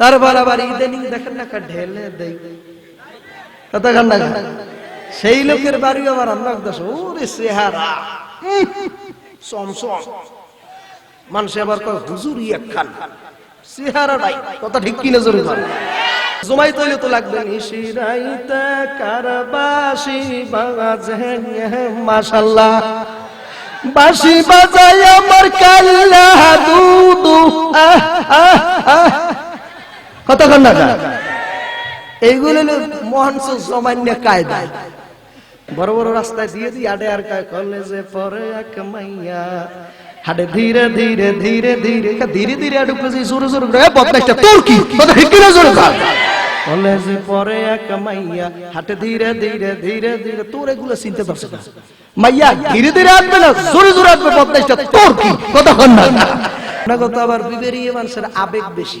তারপর আবার ইদানিং দেখেন না ঢেলে দেই। কতক্ষণ না সেই লোকের বাড়ি আবার আমরা দেশ ওরে চেহারা। চমচম। মানুষ আবার কয় হুজুরি একখান চেহারা নাই। কথা ঠিক কিনা জোরে কর জমাই তৈলে তো লাগবে নিশিরাইতে কারবাসি বাজে মাশাল্লাহ। বাঁশি বাজাই আমার কাল্লা দুদু আহ, আহ, আহ। কতক্ষণ না এইগুলো হলো মহানস জমান্য কায়দা। বড় বড় রাস্তায় দিয়ে দিয়ে আডে আর কলেজে পরে এক মাইয়া। হাডে ধীরে ধীরে ধীরে ধীরে ধীরে ধীরে আডু করে বদমাইশটা তোর কি? কথা ঠিক না জোরে কর কলেজে পরে এক মাইয়া। হাটে ধীরে ধীরে ধীরে ধীরে তোর এগুলো চিনতে পারছে না। মাইয়া ধীরে ধীরে আসবে না জোরে জোরে আসবে বদমাইশটা তোর কি? কথা না না কথা আবার বিবেরিয়ে মানুষের আবেগ বেশি।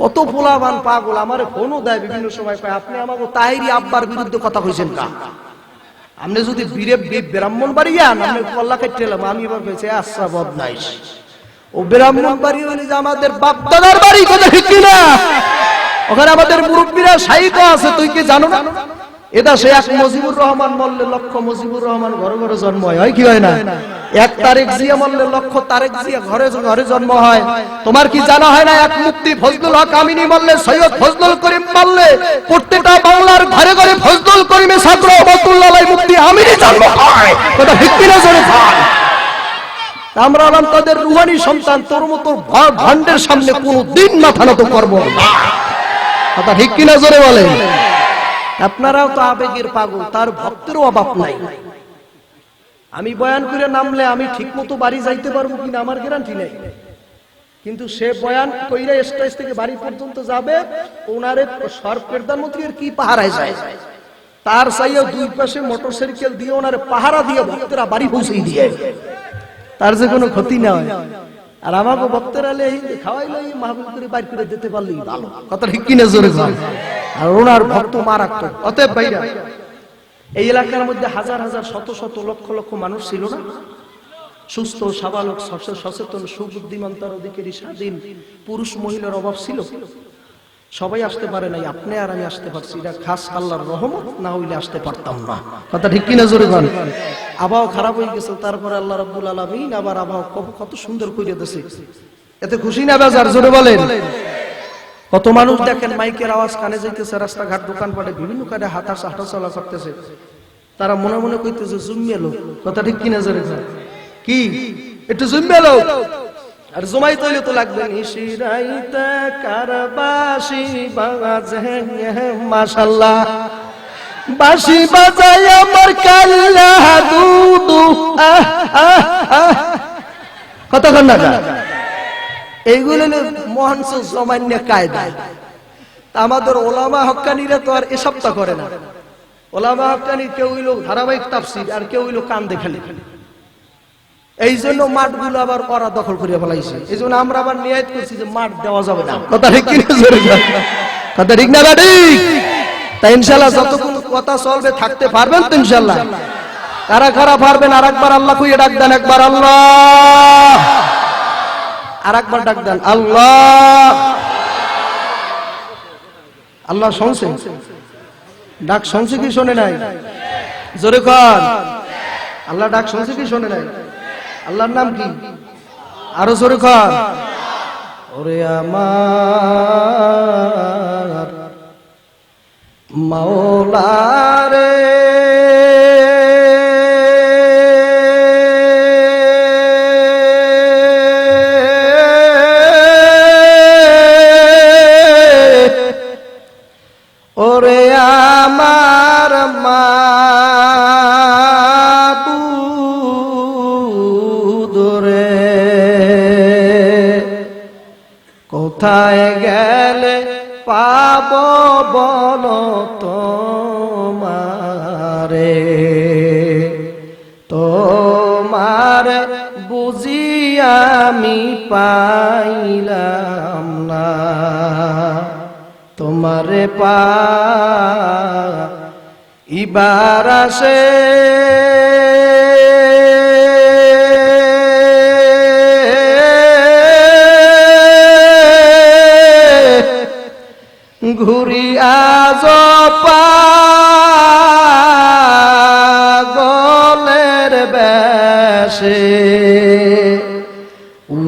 কত পোলাবান পাগল, আমার ফোনও দেয় বিভিন্ন সময় পায় আপনি আমাকে তাইরি আব্বার বিরুদ্ধে কথা কইছেন কা? আপনি যদি বীরে ব্রাহ্মণ বাড়ি যান আমি কল্লা কেটে এলাম, আমি এবার পেয়েছি আশ্রা বদনাইশ ও ব্রাহ্মণ বাড়ি যে আমাদের বাপ বাড়ি কথা ঠিক না ওখানে আমাদের মুরব্বীরা সাহিত্য আছে, তুই কি জানো না? এটা সে এক মজিবুর রহমান মল্লে লক্ষ মজিবুর রহমান ঘরে ঘরে জন্ম হয়। হয় কি হয় না? এক তারেক জিয়া মল্লে লক্ষ তারেক জিয়া ঘরে ঘরে জন্ম হয়। তোমার কি জানা হয় না? এক মুক্তি ফজলুল হক আমিনী মল্লে সৈয়দ ফজলুল করিম মল্লে প্রত্যেকটা বাংলার ঘরে ঘরে ফজলুল করিমের ছাত্র অবতুল্লাহ মুক্তি আমিনী জন্ম হয়। কথা কিনা জোরে বল। আমরা হলাম তাদের রুহানি সন্তান, তোর মতো ভান্ডের সামনে কোনো দিন মাথা নত করব না। কথা ঠিক কিনা জোরে বলেন? আপনারাও তো আবেগের পাগল, তার ভক্তেরও অভাব নাই। আমি বয়ান করে নামলে আমি ঠিক মতো বাড়ি যাইতে পারব কিনা আমার গ্যারান্টি নেই। কিন্তু সে বয়ান কইরা স্টেজ থেকে বাড়ি পর্যন্ত যাবে, ওনারে সর প্রধানমন্ত্রীর কি পাহারায় যায়? তার চাইও দুই পাশে মোটর সাইকেল দিয়ে ওনারে পাহারা দিয়ে ভক্তরা বাড়ি পৌঁছে দিয়ে। তার যে কোনো ক্ষতি না হয়। আর আমাকে ভক্তের খাওয়াইলে মাহবুব করে বাইর করে দিতে পারলেই ভালো। কথা ঠিক কিনা জোরে। আর ভক্ত মারাত্মক। অতএব ভাইরা এই এলাকার মধ্যে হাজার হাজার শত শত লক্ষ লক্ষ মানুষ ছিল না? সুস্থ সাবালক সচেতন সুবুদ্ধিমান তার অধিকারী স্বাধীন পুরুষ মহিলার অভাব ছিল? সবাই আসতে পারে নাই, আপনি আর আমি আসতে পারছি এটা খাস আল্লাহর রহমত, না হইলে আসতে পারতাম না। কথা ঠিক কিনা জোরে কর আবহাওয়া খারাপ হয়ে গেছে, তারপরে আল্লাহ রাব্বুল আলামিন আবার আবহাওয়া কত সুন্দর করে দিয়েছে এতে খুশি না বেজার? জোরে বলেন। কত মানুষ দেখেন মাইকের আওয়াজ কানে যাইতেছে রাস্তাঘাট দোকানপাটে বিভিন্ন কাজে হাঁটা হাঁটা চলা করতেছে। তারা মনে মনে কইতেছে জুমিয়ে লোক। কথা ঠিক কিনা জোরে। কি? একটু জুমিয়ে লোক? আর জমাই তৈলে তো লাগবে নিশিরাইতে কারবাসি বাজে মাশাল্লাহ। বাঁশি বাজাই আমার কাল্লা দুদু আহ, আহ, আহ। কতক্ষণ না এইগুলো হলো মহানস জমান্য কায়দা। আমাদের ওলামা হক্কানিরা তো আর এসব তো করে না। ওলামা হক্কানি কেউ হইল ধারাবাহিক তাফসির, আর কেউ হইল কান দেখালি এই জন্য মাঠগুলো আবার ওরা দখল করে ফেলাইছে। এই জন্য আমরা আবার নিয়াত করছি যে মাঠ দেওয়া যাবে না। কথা ঠিক কথা ঠিক না ঠিক? তা ইনশাল্লাহ যতক্ষণ কথা চলবে, থাকতে পারবেন তো ইনশাল্লাহ কারা কারা পারবেন আর একবার আল্লাহ কুইয়ে ডাক দেন, একবার আল্লাহ। আর একবার ডাক দেন, আল্লাহ। আল্লাহ শুনছে? ডাক শুনছে কি, শোনে নাই? জোরে কর আল্লাহ ডাক শুনছে কি, শোনে নাই? আল্লাহর নাম কি? আরও জোরে কর ওরে আমার মাওলারে। ওরে আমার মা মাবুদরে কোথায় গেলে পাব বলো তোমার? রে তোমার বুঝি আমি পাইলাম না। তোমারে পা ইবার আসে। ঘুরি আজ গলের বেশে।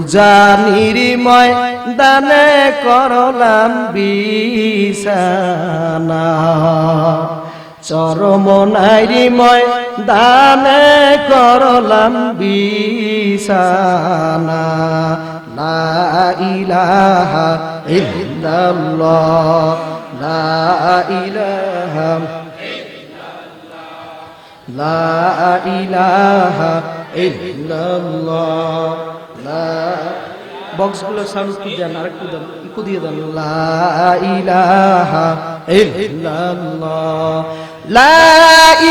উজা নিরিময় দানে করলাম বিছানা। চরম নাইরিময় দানে করলাম বিছানা। লা ইলাহা ইল্লাল্লাহ। লা ইলাহা লা ইলাহা ইল্লাল্লাহ। লা বক্সগুলো সাউন্ড একটু দেন আর একটু দেন, একটু দিয়ে দেন। লা ইলাহা ইল্লাল্লাহ। লা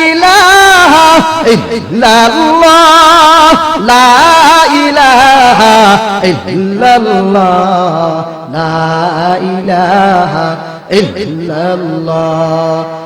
ইলাহা ইল্লাল্লাহ। লা ইলাহা ইল্লাল্লাহ। লা ইলাহা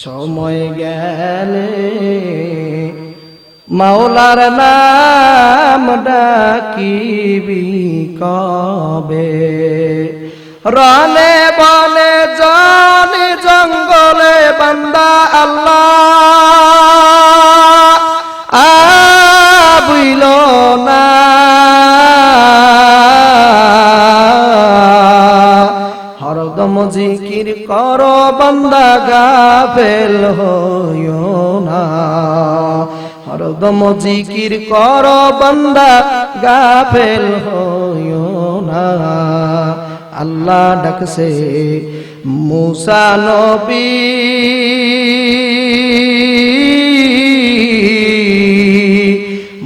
সময় গেলে মাওলার নাম ডাকিবি কবে? রনে জিকির কর, বান্দা গাফেল হইও না। হরদম জিকির কর, বান্দা গাফেল হইও না। আল্লাহ ডাকছে, মুসা নবী,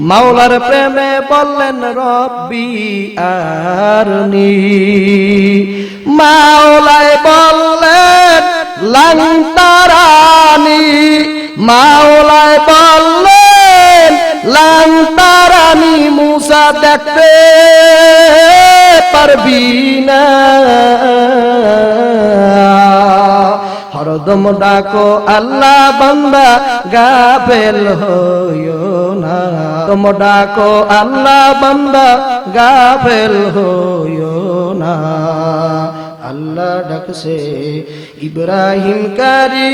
মাওলার প্রেমে বললেন রব্বি আরনি মাওলায় লান্তারানি মাওলায় বললেন লান্তারানি মুসা দেখতে পারবি হরদম ডাকো, আল্লাহ বান্দা গাফেল হইও না। তোম ডাকো, আল্লাহ বান্দা গাফেল হইও না। আল্লাহ ডাকছে, ইব্রাহিম কারি।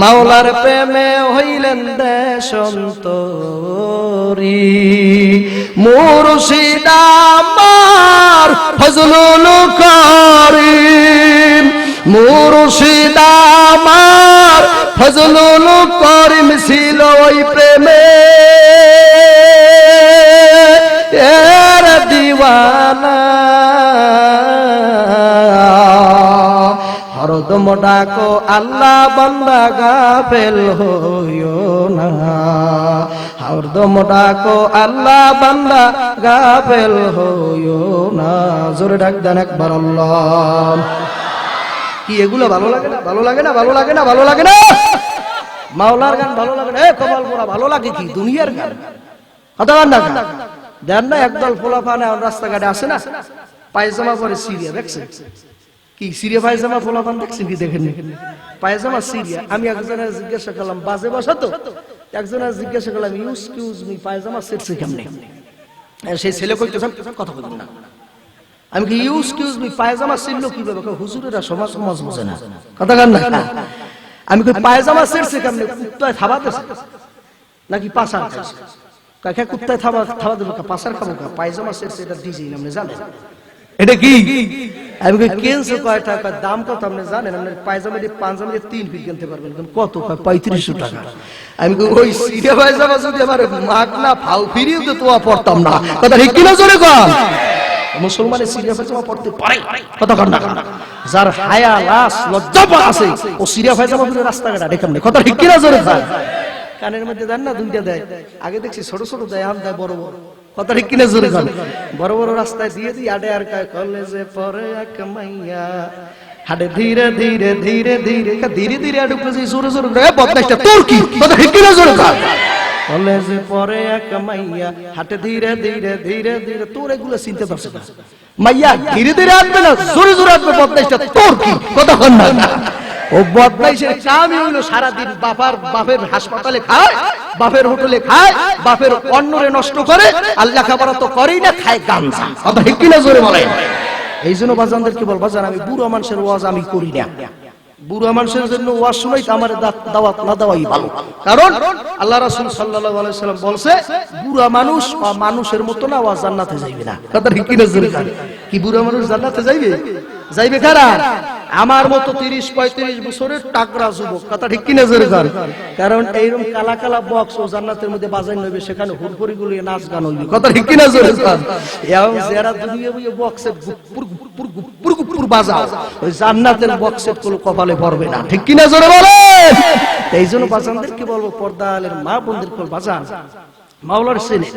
মাওলার প্রেমে হইলেন দেশন্তরি। মুর্শিদ আমার ফজলুল করিম। মুর্শিদ আমার ফজলুল করিম। হরদম ডাকো আল্লাহ বান্দা গাফেল হইও না। হরদম ডাকো আল্লাহ বান্দা গাফেল হইও না। জোরে ডাক দেন একবার আল্লাহ। কি, এগুলো ভালো লাগে না? ভালো লাগে না? ভালো লাগে না? ভালো লাগে না? মাওলার গান ভালো লাগে না? এ কপাল পোড়া, ভালো লাগে কি? দুনিয়ার গান? কথা না দেন না, একদল ফোলা পানে রাস্তাঘাটে আসে না? পায়জামা পরে সিরিয়া, দেখছেন? কি, সিরিয়া পায়জামা ফোলা পান দেখছেন কি দেখেন পায়জামা সিরিয়া। আমি একজনের জিজ্ঞাসা করলাম, বাজে বসা তো? একজনের জিজ্ঞাসা করলাম, ইউজ কিউজ মি পায়জামা সেটছে কেমনে? সেই ছেলে কইতেছে কথা বলবেন না। আমি কি, ইউজ কিউজ মি পায়জামা ছিল কীভাবে হুজুরেরা সমাজ সমাজ বোঝে না। কথা কান না? আমি কই, পায়জামা সেটছে কেমনে? কুত্তায় থাবাতেছে নাকি খাইছে কাকে কুত্তায় থাবা থাবা দেবো? কা পাসার খাব? পায়জামা সেটছে এটা ডিজাইন আপনি জানেন? এটা কি? আমি কেনছে কয় টাকা দাম কত আপনি জানেন? আপনি পায়জামা দিয়ে পাঞ্জাবি দিয়ে তিন ফিট কিনতে পারবেন। কত কয়? পঁয়ত্রিশশো টাকা। আমি ওই পায়জামা যদি আমার মাগ না ফাউ ফিরিয়ে তো তোয়া পড়তাম না। কথা ঠিক কিনা জোরে কর মুসলমানের সিরিয়া ফাইজামা পড়তে পারে। কথা কর না যার হায়া লাস লজ্জা আছে ও সিরিয়া ফাইজামা পরে রাস্তাঘাটে দেখেন কথা ঠিক কিনা জোরে কানের মধ্যে দেন না দুইটা দেয়। আগে দেখছি ছোট ছোট দেয় আম দেয় বড় বড়। কথা ঠিক কিনা জোরে কর বড় বড় রাস্তায় দিয়ে দিই, আডে আর কলেজে পরে এক মাইয়া। হাডে ধীরে ধীরে ধীরে ধীরে ধীরে ধীরে আডে উপরে জোরে জোরে এ বদমাইশটা, তোর কি? কথা কিনা জোরে কর কলেজে পরে এক মাইয়া হাটে ধীরে ধীরে ধীরে ধীরে, তোর এগুলো চিনতে পারছে না। মাইয়া, ধীরে ধীরে আসবে না, জোরে জোরে আসবে, বদমাইশটা তোর কি? কতক্ষণ না। ও সারাদিন বাপের হাসপাতালে খায়, বাপের হোটেলে খায়, বাপের অন্নরে নষ্ট করে তো না, খায় জোরে এই জন্য বুড়ো মানুষের ওয়াজ আমি করি না। মানুষের জন্য ওয়াজ দাওয়াত না কারণ আল্লাহ বুড়া মানুষ মানুষের মতো না যাইবে না। জোরে কি বুড়া মানুষ জান্নাতে যাইবে? যাইবে কারা? আমার মতো 30 35 বছরের টাকরা যুবক, কথা ঠিক কিনা জোরে কর কারণ এইরকম কালা কালা বক্স ও জান্নাতের মধ্যে বাজাই নেবে, সেখানে হুড়পুরি গুলি নাচ গান কথা ঠিক কিনা জোরে এবং যারা দুনিয়া বুয়ে বক্সে গুপ্পুর গুপ্পুর গুপ্পুর গুপ্পুর বাজাও, ওই জান্নাতের বক্সের কোনো কপালে পড়বে না। ঠিক কিনা জোরে বলে এই জন্য বাজানদের কি বলব, পর্দা আলের মা বোনদের বাজান, মাওলার সেনে